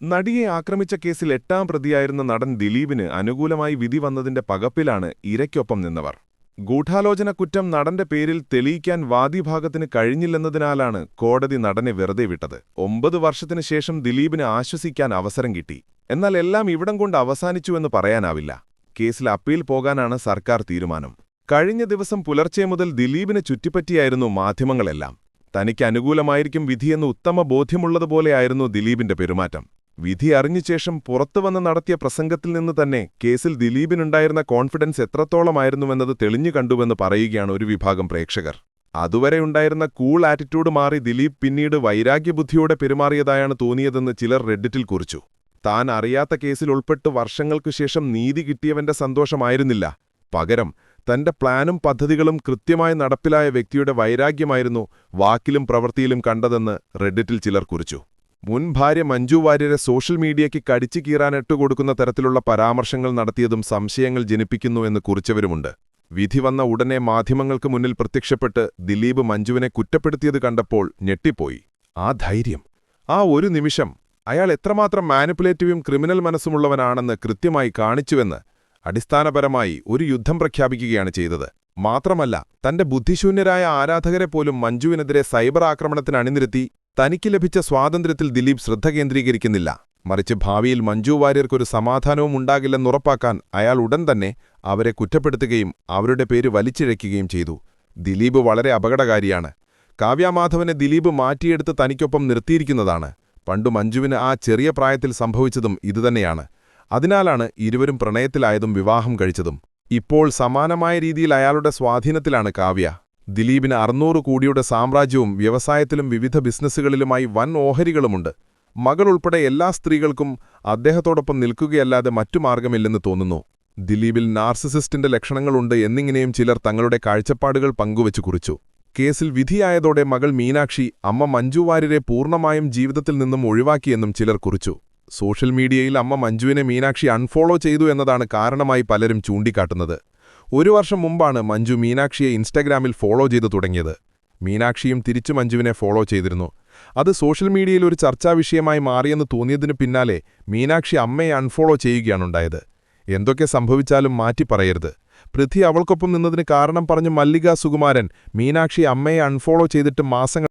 നടിയെ ആക്രമിച്ച കേസിൽ എട്ടാം പ്രതിയായിരുന്ന നടൻ ദിലീപിന് അനുകൂലമായി വിധി വന്നതിന്റെ പകപ്പിലാണ് ഇരയ്ക്കൊപ്പം നിന്നവർ. ഗൂഢാലോചന കുറ്റം നടന്റെ പേരിൽ തെളിയിക്കാൻ വാദിഭാഗത്തിന് കഴിഞ്ഞില്ലെന്നതിനാലാണ് കോടതി നടനെ വെറുതെ വിട്ടത്. ഒമ്പത് വർഷത്തിനു ശേഷം ദിലീപിന് ആശ്വസിക്കാൻ അവസരം കിട്ടി. എന്നാൽ എല്ലാം ഇവിടം കൊണ്ട് അവസാനിച്ചുവെന്ന് പറയാനാവില്ല. കേസിൽ അപ്പീൽ പോകാനാണ് സർക്കാർ തീരുമാനം. കഴിഞ്ഞ ദിവസം പുലർച്ചെ മുതൽ ദിലീപിനെ ചുറ്റിപ്പറ്റിയായിരുന്നു മാധ്യമങ്ങളെല്ലാം. തനിക്ക് അനുകൂലമായിരിക്കും വിധിയെന്ന് ഉത്തമ ബോധ്യമുള്ളതുപോലെയായിരുന്നു ദിലീപിന്റെ പെരുമാറ്റം. വിധി അറിഞ്ഞ ശേഷം പുറത്തുവന്ന് നടത്തിയ പ്രസംഗത്തിൽ നിന്ന് തന്നെ കേസിൽ ദിലീപിനുണ്ടായിരുന്ന കോൺഫിഡൻസ് എത്രത്തോളമായിരുന്നുവെന്നത് തെളിഞ്ഞു കണ്ടുവെന്ന് പറയുകയാണ് ഒരു വിഭാഗം പ്രേക്ഷകർ. അതുവരെ ഉണ്ടായിരുന്ന കൂൾ ആറ്റിറ്റ്യൂഡ് മാറി ദിലീപ് പിന്നീട് വൈരാഗ്യബുദ്ധിയോടെ പെരുമാറിയതായാണ് തോന്നിയതെന്ന് ചിലർ റെഡിറ്റിൽ കുറിച്ചു. താൻ അറിയാത്ത കേസിൽ ഉൾപ്പെട്ട് വർഷങ്ങൾക്കു ശേഷം നീതി കിട്ടിയവന്റെ സന്തോഷമായിരുന്നില്ല. പകരം തന്റെ പ്ലാനും പദ്ധതികളും കൃത്യമായി നടപ്പിലായ വ്യക്തിയുടെ വൈരാഗ്യമായിരുന്നു വാക്കിലും പ്രവൃത്തിയിലും കണ്ടതെന്ന് റെഡിറ്റിൽ ചിലർ കുറിച്ചു. മുൻ ഭാര്യ മഞ്ജു വാര്യരെ സോഷ്യൽ മീഡിയയ്ക്ക് കടിച്ചു കീറാനിട്ടുകൊടുക്കുന്ന തരത്തിലുള്ള പരാമർശങ്ങൾ നടത്തിയതും സംശയങ്ങൾ ജനിപ്പിക്കുന്നു എന്ന് കുറിച്ചവരുമുണ്ട്. വിധി വന്ന ഉടനെ മാധ്യമങ്ങൾക്ക് മുന്നിൽ പ്രത്യക്ഷപ്പെട്ട് ദിലീപ് മഞ്ജുവിനെ കുറ്റപ്പെടുത്തിയത് കണ്ടപ്പോൾ ഞെട്ടിപ്പോയി. ആ ധൈര്യം. ആ ഒരു നിമിഷം അയാൾ എത്രമാത്രം മാനിപ്പുലേറ്റീവും ക്രിമിനൽ മനസ്സുമുള്ളവനാണെന്ന് കൃത്യമായി കാണിച്ചുവെന്ന് അടിസ്ഥാനപരമായി ഒരു യുദ്ധം പ്രഖ്യാപിക്കുകയാണ് ചെയ്തത്. മാത്രമല്ല തന്റെ ബുദ്ധിശൂന്യരായ ആരാധകരെ പോലും മഞ്ജുവിനെതിരെ സൈബർ ആക്രമണത്തിന് അണിനിരത്തി തനിക്ക് ലഭിച്ച സ്വാതന്ത്ര്യത്തിൽ ദിലീപ് ശ്രദ്ധ കേന്ദ്രീകരിക്കുന്നില്ല. മറിച്ച് ഭാവിയിൽ മഞ്ജു വാര്യർക്കൊരു സമാധാനവും ഉണ്ടാകില്ലെന്ന് ഉറപ്പാക്കാൻ അയാൾ ഉടൻ തന്നെ അവരെ കുറ്റപ്പെടുത്തുകയും അവരുടെ പേര് വലിച്ചിഴയ്ക്കുകയും ചെയ്തു. ദിലീപ് വളരെ അപകടകാരിയാണ്. കാവ്യാമാധവനെ ദിലീപ് മാറ്റിയെടുത്ത് തനിക്കൊപ്പം നിർത്തിയിരിക്കുന്നതാണ്. പണ്ടു മഞ്ജുവിന് ആ ചെറിയ പ്രായത്തിൽ സംഭവിച്ചതും ഇതുതന്നെയാണ്. അതിനാലാണ് ഇരുവരും പ്രണയത്തിലായതും വിവാഹം കഴിച്ചതും. ഇപ്പോൾ സമാനമായ രീതിയിൽ അയാളുടെ സ്വാധീനത്തിലാണ് കാവ്യ. ദിലീപിന് അറുന്നൂറ് കോടിയുടെ സാമ്രാജ്യവും വ്യവസായത്തിലും വിവിധ ബിസിനസ്സുകളിലുമായി വൻ ഓഹരികളുമുണ്ട്. മകൾ ഉൾപ്പെടെ എല്ലാ സ്ത്രീകൾക്കും അദ്ദേഹത്തോടൊപ്പം നിൽക്കുകയല്ലാതെ മറ്റു മാർഗമില്ലെന്ന് തോന്നുന്നു. ദിലീപിൽ നാർസിസിസ്റ്റിന്റെ ലക്ഷണങ്ങളുണ്ട് എന്നിങ്ങനെയും ചിലർ തങ്ങളുടെ കാഴ്ചപ്പാടുകൾ പങ്കുവച്ചു കുറിച്ചു. കേസിൽ വിധിയായതോടെ മകൾ മീനാക്ഷി അമ്മ മഞ്ജുവാര്യരെ പൂർണമായും ജീവിതത്തിൽ നിന്നും ഒഴിവാക്കിയെന്നും ചിലർ കുറിച്ചു. സോഷ്യൽ മീഡിയയിൽ അമ്മ മഞ്ജുവിനെ മീനാക്ഷി അൺഫോളോ ചെയ്തു എന്നതാണ് കാരണമായി പലരും ചൂണ്ടിക്കാട്ടുന്നത്. ഒരു വർഷം മുമ്പാണ് മഞ്ജു മീനാക്ഷിയെ ഇൻസ്റ്റാഗ്രാമിൽ ഫോളോ ചെയ്തു തുടങ്ങിയത്. മീനാക്ഷിയും തിരിച്ചു മഞ്ജുവിനെ ഫോളോ ചെയ്തിരുന്നു. അത് സോഷ്യൽ മീഡിയയിൽ ഒരു ചർച്ചാ വിഷയമായി മാറിയെന്ന് തോന്നിയതിനു പിന്നാലെ മീനാക്ഷി അമ്മയെ അൺഫോളോ ചെയ്യുകയാണുണ്ടായത്. എന്തൊക്കെ സംഭവിച്ചാലും മാറ്റി പറയരുത്. പൃഥ്വി അവൾക്കൊപ്പം നിന്നതിന് കാരണം പറഞ്ഞു മല്ലിക സുകുമാരൻ മീനാക്ഷി അമ്മയെ അൺഫോളോ ചെയ്തിട്ട് മാസങ്ങൾ